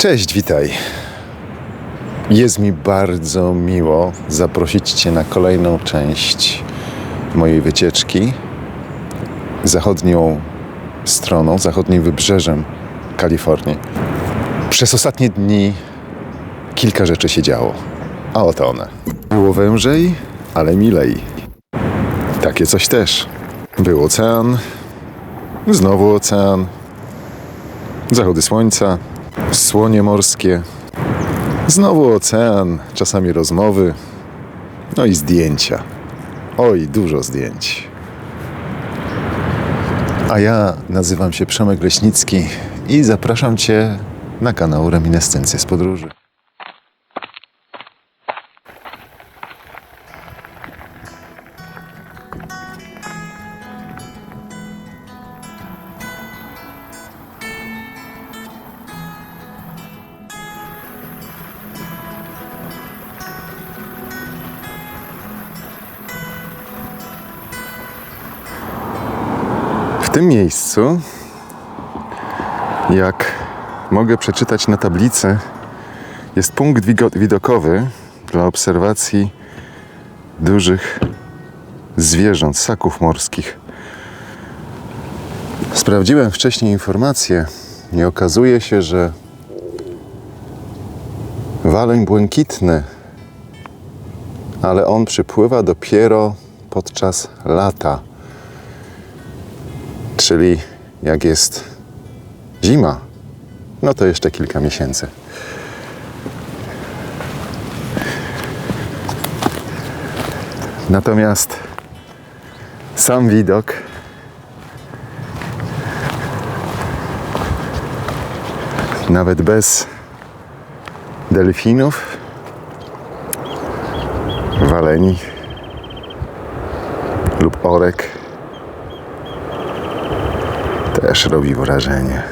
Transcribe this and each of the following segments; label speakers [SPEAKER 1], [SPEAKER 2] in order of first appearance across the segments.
[SPEAKER 1] Cześć, witaj. Jest mi bardzo miło zaprosić Cię na kolejną część mojej wycieczki zachodnią stroną, zachodnim wybrzeżem Kalifornii. Przez ostatnie dni kilka rzeczy się działo, a oto one. Było wężej, ale milej. Takie coś też. Był ocean, znowu ocean, zachody słońca, słonie morskie, znowu ocean, czasami rozmowy, no i zdjęcia. Oj, dużo zdjęć. A ja nazywam się Przemek Leśnicki i zapraszam Cię na kanał Reminiscencje z Podróży. Tym miejscu, jak mogę przeczytać na tablicy, jest punkt widokowy dla obserwacji dużych zwierząt, ssaków morskich. Sprawdziłem wcześniej informacje i okazuje się, że waleń błękitny, ale on przypływa dopiero podczas lata. Czyli jak jest zima, no to jeszcze kilka miesięcy. Natomiast sam widok nawet bez delfinów, waleni lub orek też robi wrażenie.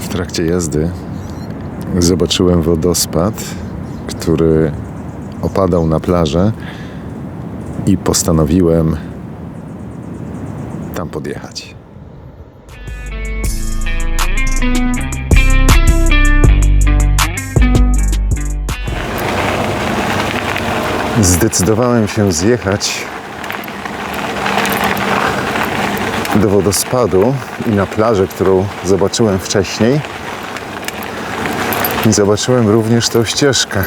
[SPEAKER 1] W trakcie jazdy zobaczyłem wodospad, który opadał na plażę i postanowiłem tam podjechać. Zdecydowałem się zjechać do wodospadu i na plażę, którą zobaczyłem wcześniej. I zobaczyłem również tą ścieżkę.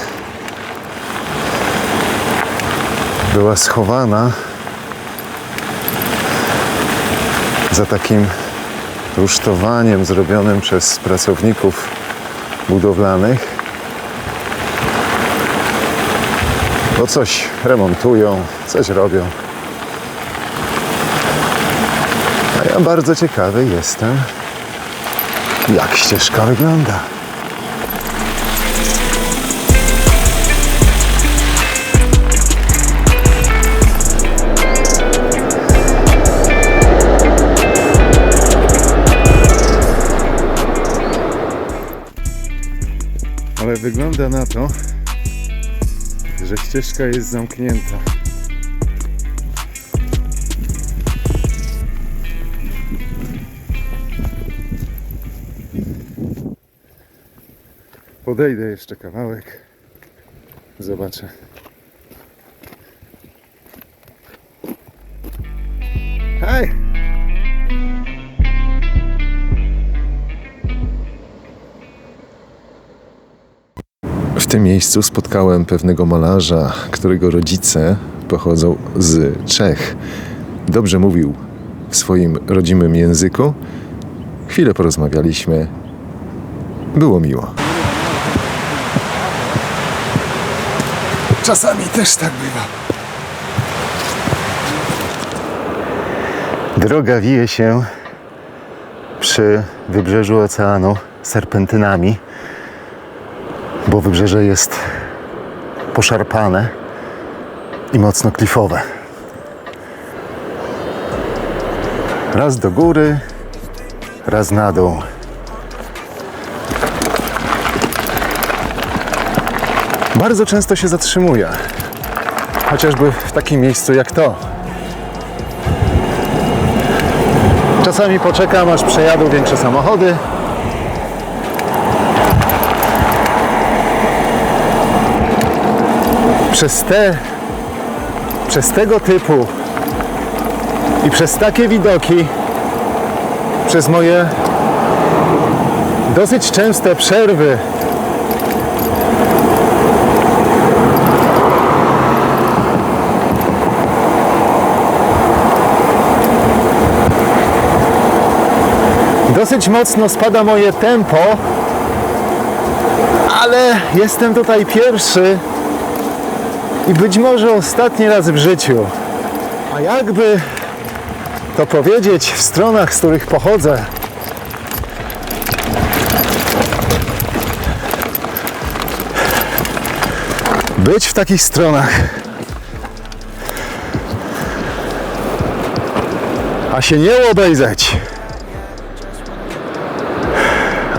[SPEAKER 1] Była schowana za takim rusztowaniem zrobionym przez pracowników budowlanych. Bo coś remontują, coś robią. A ja bardzo ciekawy jestem, jak ścieżka wygląda. Wygląda na to, że ścieżka jest zamknięta. Podejdę jeszcze kawałek. Zobaczę. Tym miejscu spotkałem pewnego malarza, którego rodzice pochodzą z Czech. Dobrze mówił w swoim rodzimym języku. Chwilę porozmawialiśmy. Było miło. Czasami też tak bywa. Droga wije się przy wybrzeżu oceanu serpentynami bo wybrzeże jest poszarpane i mocno klifowe. Raz do góry, raz na dół. Bardzo często się zatrzymuję. Chociażby w takim miejscu jak to. Czasami poczekam, aż przejadą większe samochody. Przez te, przez tego typu i przez takie widoki, przez moje dosyć częste przerwy Dosyć mocno spada moje tempo, ale jestem tutaj pierwszy i być może ostatni raz w życiu. A jakby to powiedzieć w stronach, z których pochodzę, być w takich stronach, a się nie obejrzeć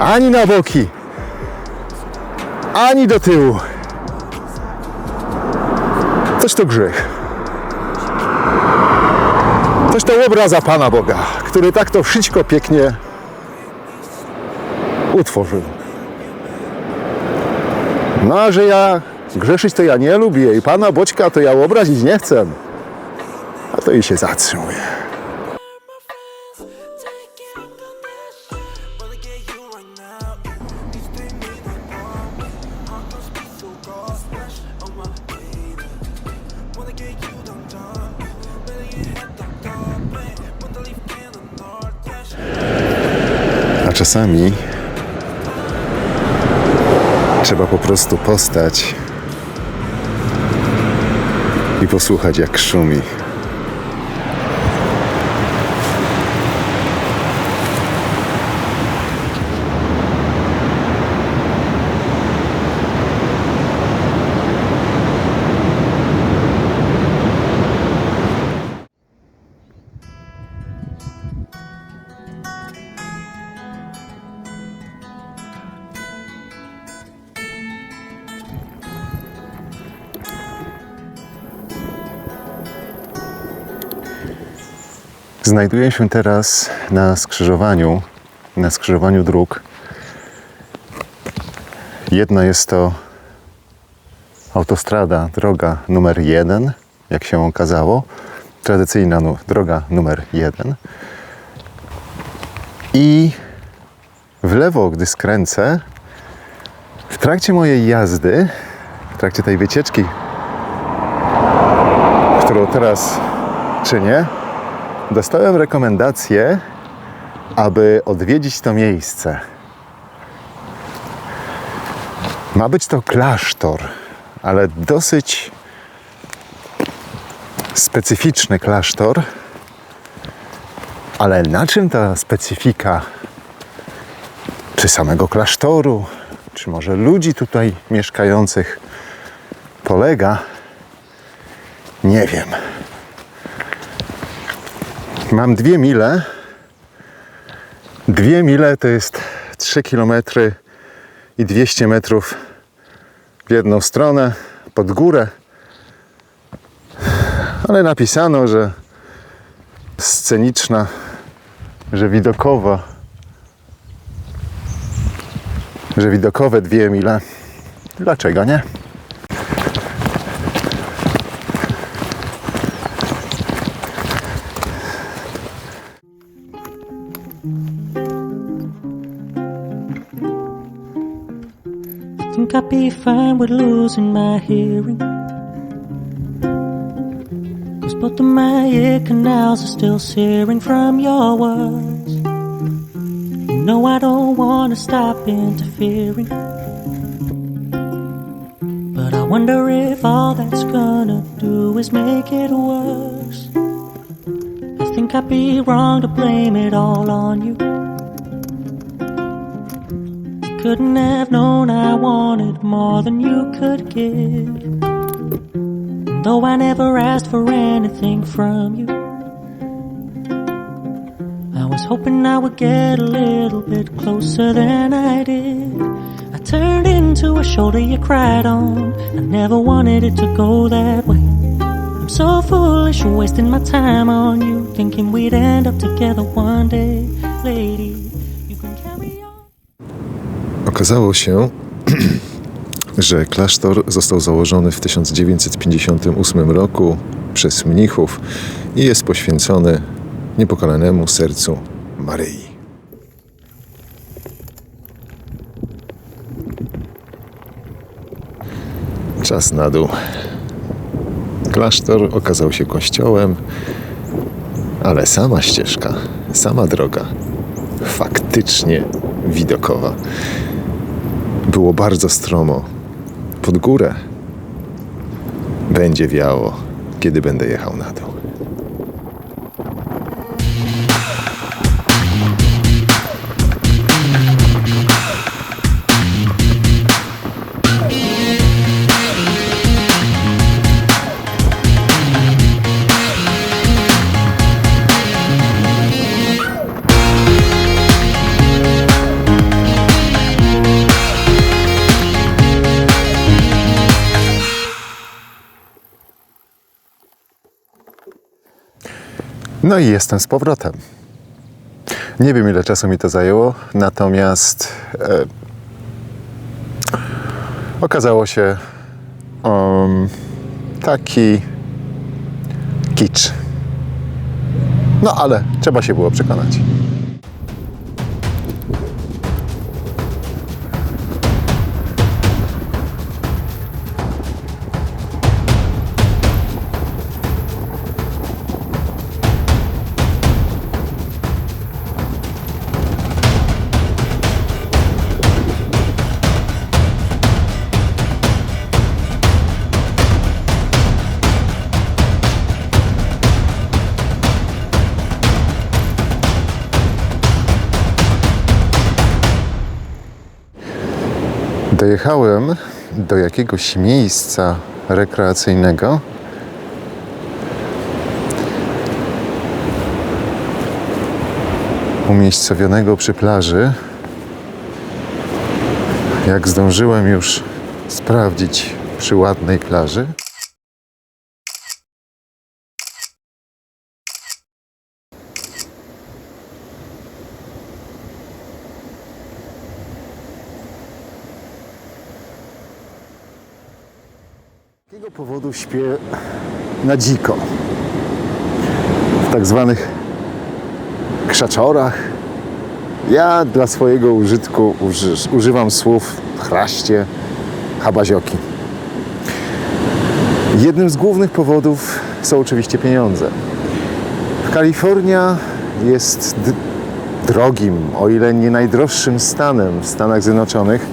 [SPEAKER 1] ani na boki, ani do tyłu. Toż to grzech. Toż to obraza Pana Boga, który tak to wszystko pięknie utworzył. No a że ja grzeszyć to ja nie lubię i Pana Boćka to ja obrazić nie chcę. A to i się zatrzymuje. Czasami trzeba po prostu postać i posłuchać jak szumi. Znajduję się teraz na skrzyżowaniu, na skrzyżowaniu dróg. Jedna jest to autostrada, droga numer jeden, jak się okazało, tradycyjna droga numer jeden. I w lewo, gdy skręcę, w trakcie mojej jazdy, w trakcie tej wycieczki, którą teraz czynię, dostałem rekomendację, aby odwiedzić to miejsce. Ma być to klasztor, ale dosyć specyficzny klasztor. Ale na czym ta specyfika? Czy samego klasztoru, czy może ludzi tutaj mieszkających polega? Nie wiem. Mam dwie mile. Dwie mile to jest 3 km i 200 metrów w jedną stronę, pod górę. Ale napisano, że sceniczna, że widokowa, że widokowe dwie mile. Dlaczego nie?
[SPEAKER 2] Think I'd be fine with losing my hearing. Cause both of my ear canals are still searing from your words. You know I don't wanna stop interfering. But I wonder if all that's gonna do is make it worse. I think I'd be wrong to blame it all on you. Couldn't have known I wanted more than you could give. Though I never asked for anything from you, I was hoping I would get a little bit closer than I did. I turned into a shoulder you cried on. I never wanted it to go that way. I'm so foolish, wasting my time on you, thinking we'd end up together one day. Lady,
[SPEAKER 1] Okazało się, że klasztor został założony w 1958 roku przez mnichów i jest poświęcony niepokalanemu sercu Maryi. Czas na dół. Klasztor okazał się kościołem, ale sama ścieżka, sama droga faktycznie widokowa. Było bardzo stromo. Pod górę będzie wiało, kiedy będę jechał na dół. No i jestem z powrotem. Nie wiem, ile czasu mi to zajęło, natomiast e, okazało się um, taki kicz. No ale trzeba się było przekonać. Dojechałem do jakiegoś miejsca rekreacyjnego. Umiejscowionego przy plaży. Jak zdążyłem już sprawdzić przy ładnej plaży. Powodu śpię na dziko? W tak zwanych krzaczorach. Ja dla swojego użytku uży, używam słów chraście, habazioki. Jednym z głównych powodów są oczywiście pieniądze. Kalifornia jest drogim, o ile nie najdroższym stanem w Stanach Zjednoczonych.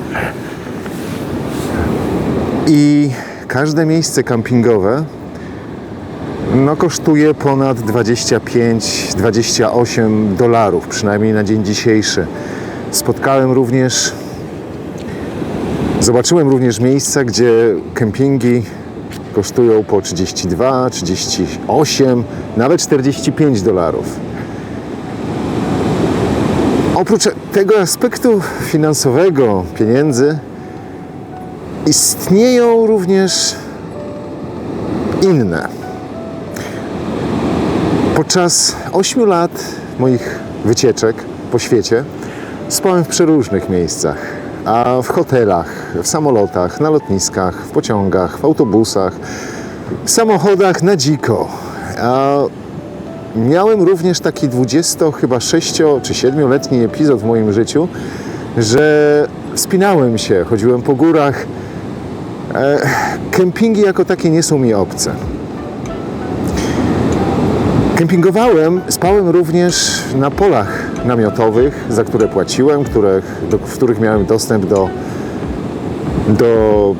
[SPEAKER 1] I każde miejsce kampingowe no, kosztuje ponad 25-28 dolarów, przynajmniej na dzień dzisiejszy. Spotkałem również, zobaczyłem również miejsca, gdzie kempingi kosztują po 32, 38, nawet 45 dolarów. Oprócz tego aspektu finansowego, pieniędzy, istnieją również inne. Podczas 8 lat moich wycieczek po świecie spałem w przeróżnych miejscach, a w hotelach, w samolotach, na lotniskach, w pociągach, w autobusach, w samochodach na dziko. A miałem również taki 20 chyba 6 czy 7-letni epizod w moim życiu, że wspinałem się, chodziłem po górach, Kempingi jako takie nie są mi obce. Kempingowałem, spałem również na polach namiotowych, za które płaciłem, do, w których miałem dostęp do, do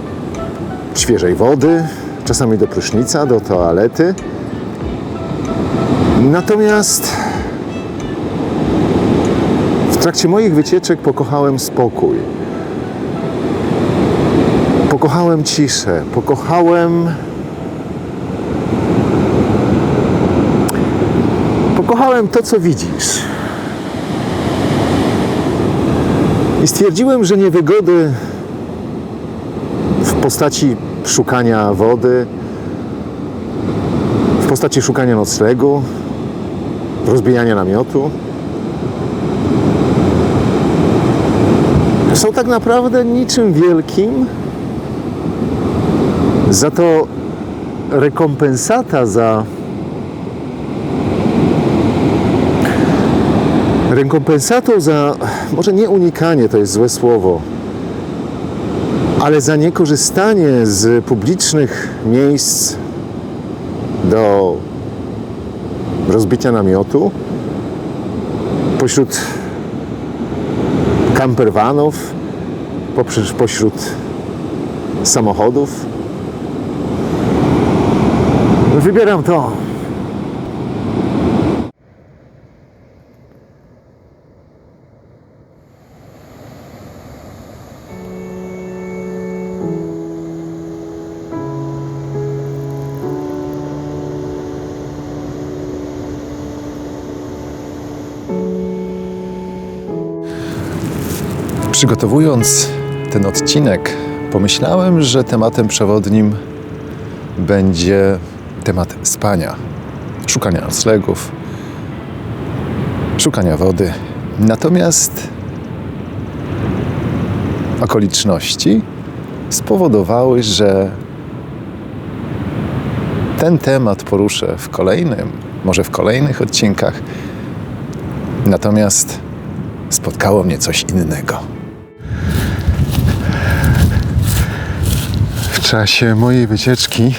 [SPEAKER 1] świeżej wody, czasami do prysznica, do toalety. Natomiast w trakcie moich wycieczek pokochałem spokój. Pokochałem ciszę, pokochałem. Pokochałem to, co widzisz. I stwierdziłem, że niewygody w postaci szukania wody, w postaci szukania noclegu, rozbijania namiotu, są tak naprawdę niczym wielkim. Za to rekompensata za rekompensatą za może nie unikanie to jest złe słowo, ale za niekorzystanie z publicznych miejsc do rozbicia namiotu pośród campervanów, poprzez pośród samochodów. Wybieram to.
[SPEAKER 3] Przygotowując ten odcinek, pomyślałem, że tematem przewodnim będzie temat spania, szukania noclegów, szukania wody. Natomiast okoliczności spowodowały, że ten temat poruszę w kolejnym, może w kolejnych odcinkach. Natomiast spotkało mnie coś innego.
[SPEAKER 1] W czasie mojej wycieczki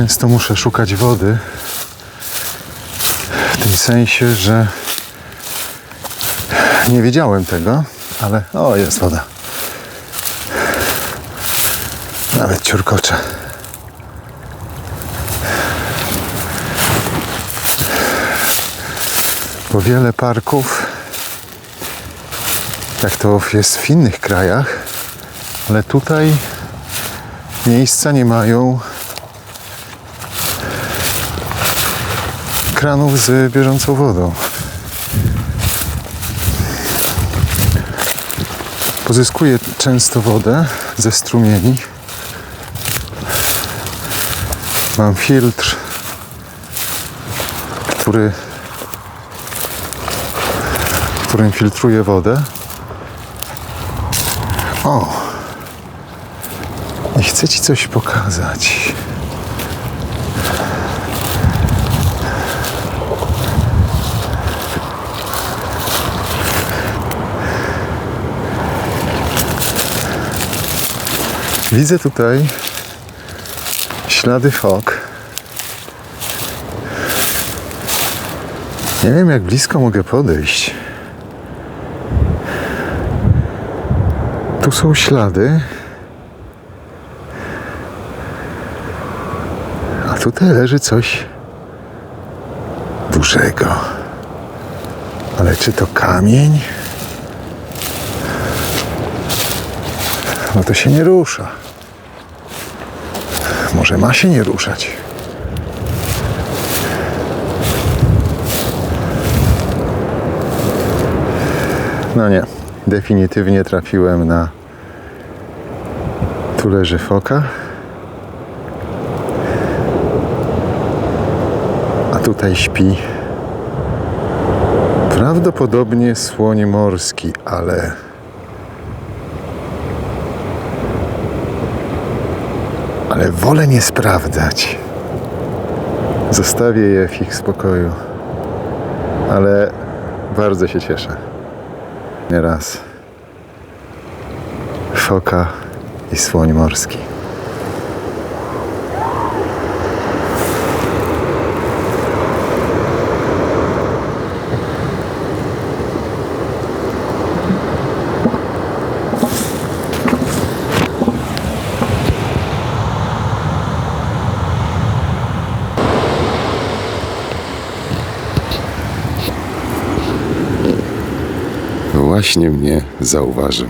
[SPEAKER 1] często muszę szukać wody. W tym sensie, że nie wiedziałem tego, ale o, jest woda. Nawet ciurkocze. Bo wiele parków, jak to jest w innych krajach, ale tutaj miejsca nie mają kranów z bieżącą wodą. Pozyskuję często wodę ze strumieni. Mam filtr, który, którym filtruję wodę. O! I chcę Ci coś pokazać. Widzę tutaj ślady fok. Nie wiem, jak blisko mogę podejść. Tu są ślady. A tutaj leży coś dużego. Ale czy to kamień? No to się nie rusza. Może ma się nie ruszać. No nie, definitywnie trafiłem na. Tu leży foka. A tutaj śpi prawdopodobnie słoń morski, ale ale wolę nie sprawdzać. Zostawię je w ich spokoju, ale bardzo się cieszę. Nie raz. Foka i słoń morski.
[SPEAKER 4] Właśnie mnie zauważył.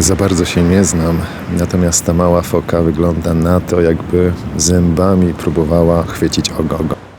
[SPEAKER 3] Za bardzo się nie znam, natomiast ta mała foka wygląda na to, jakby zębami próbowała chwycić ogogo.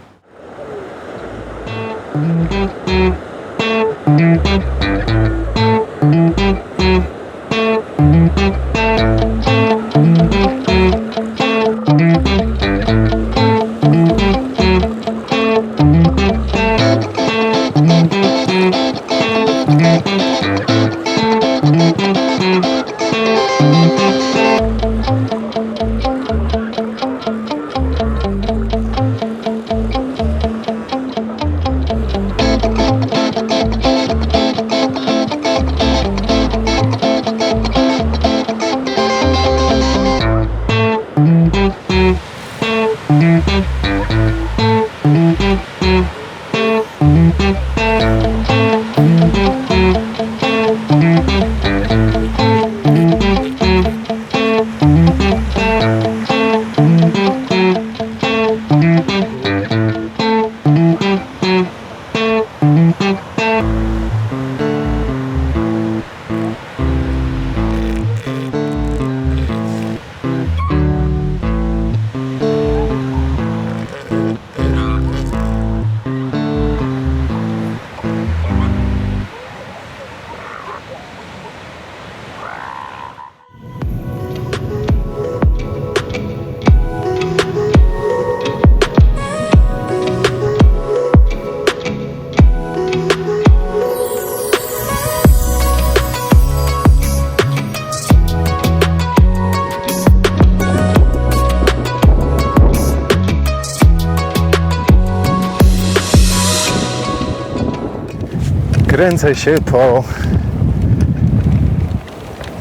[SPEAKER 1] Kręcę się po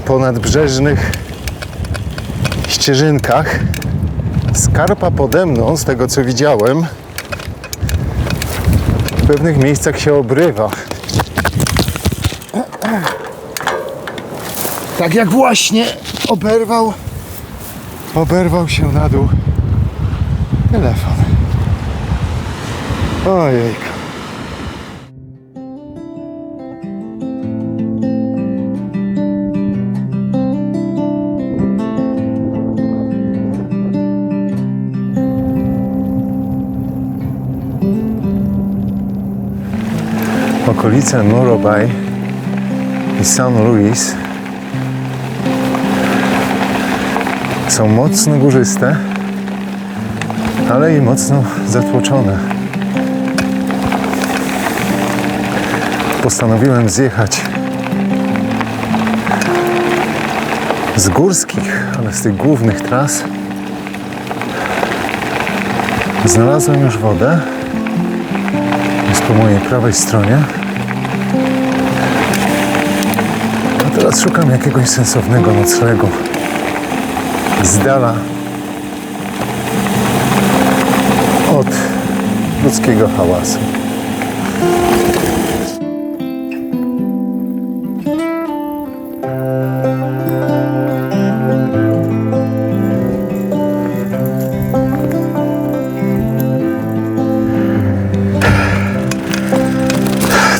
[SPEAKER 1] ponadbrzeżnych ścieżynkach. Skarpa pode mną, z tego co widziałem, w pewnych miejscach się obrywa. Tak jak właśnie oberwał, oberwał się na dół telefon. Okolice Morro Bay i San Luis są mocno górzyste, ale i mocno zatłoczone. Postanowiłem zjechać z górskich, ale z tych głównych tras. Znalazłem już wodę. Jest po mojej prawej stronie. Teraz szukam jakiegoś sensownego noclegu. Z dala od ludzkiego hałasu.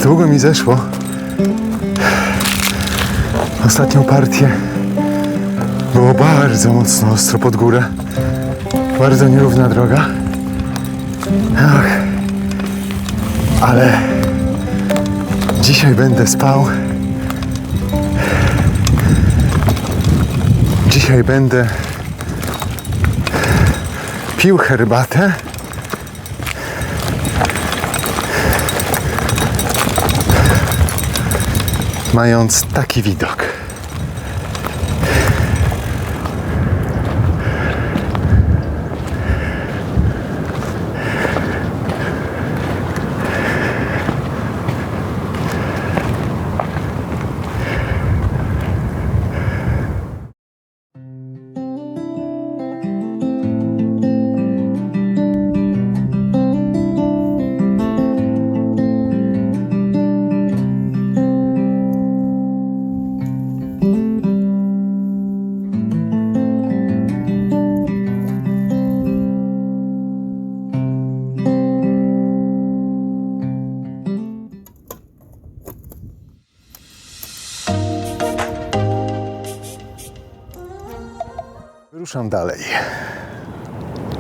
[SPEAKER 1] Długo mi zeszło. Ostatnią partię było bardzo mocno ostro pod górę. Bardzo nierówna droga. Ach, ale dzisiaj będę spał. Dzisiaj będę pił herbatę. Mając taki widok. Ruszam dalej.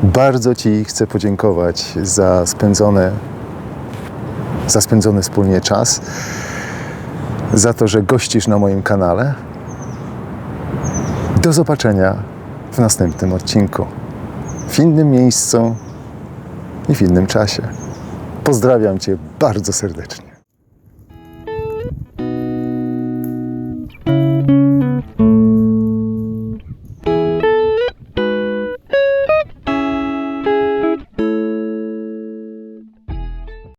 [SPEAKER 1] Bardzo Ci chcę podziękować za spędzone, za spędzony wspólnie czas, za to, że gościsz na moim kanale. Do zobaczenia w następnym odcinku. W innym miejscu i w innym czasie. Pozdrawiam Cię bardzo serdecznie.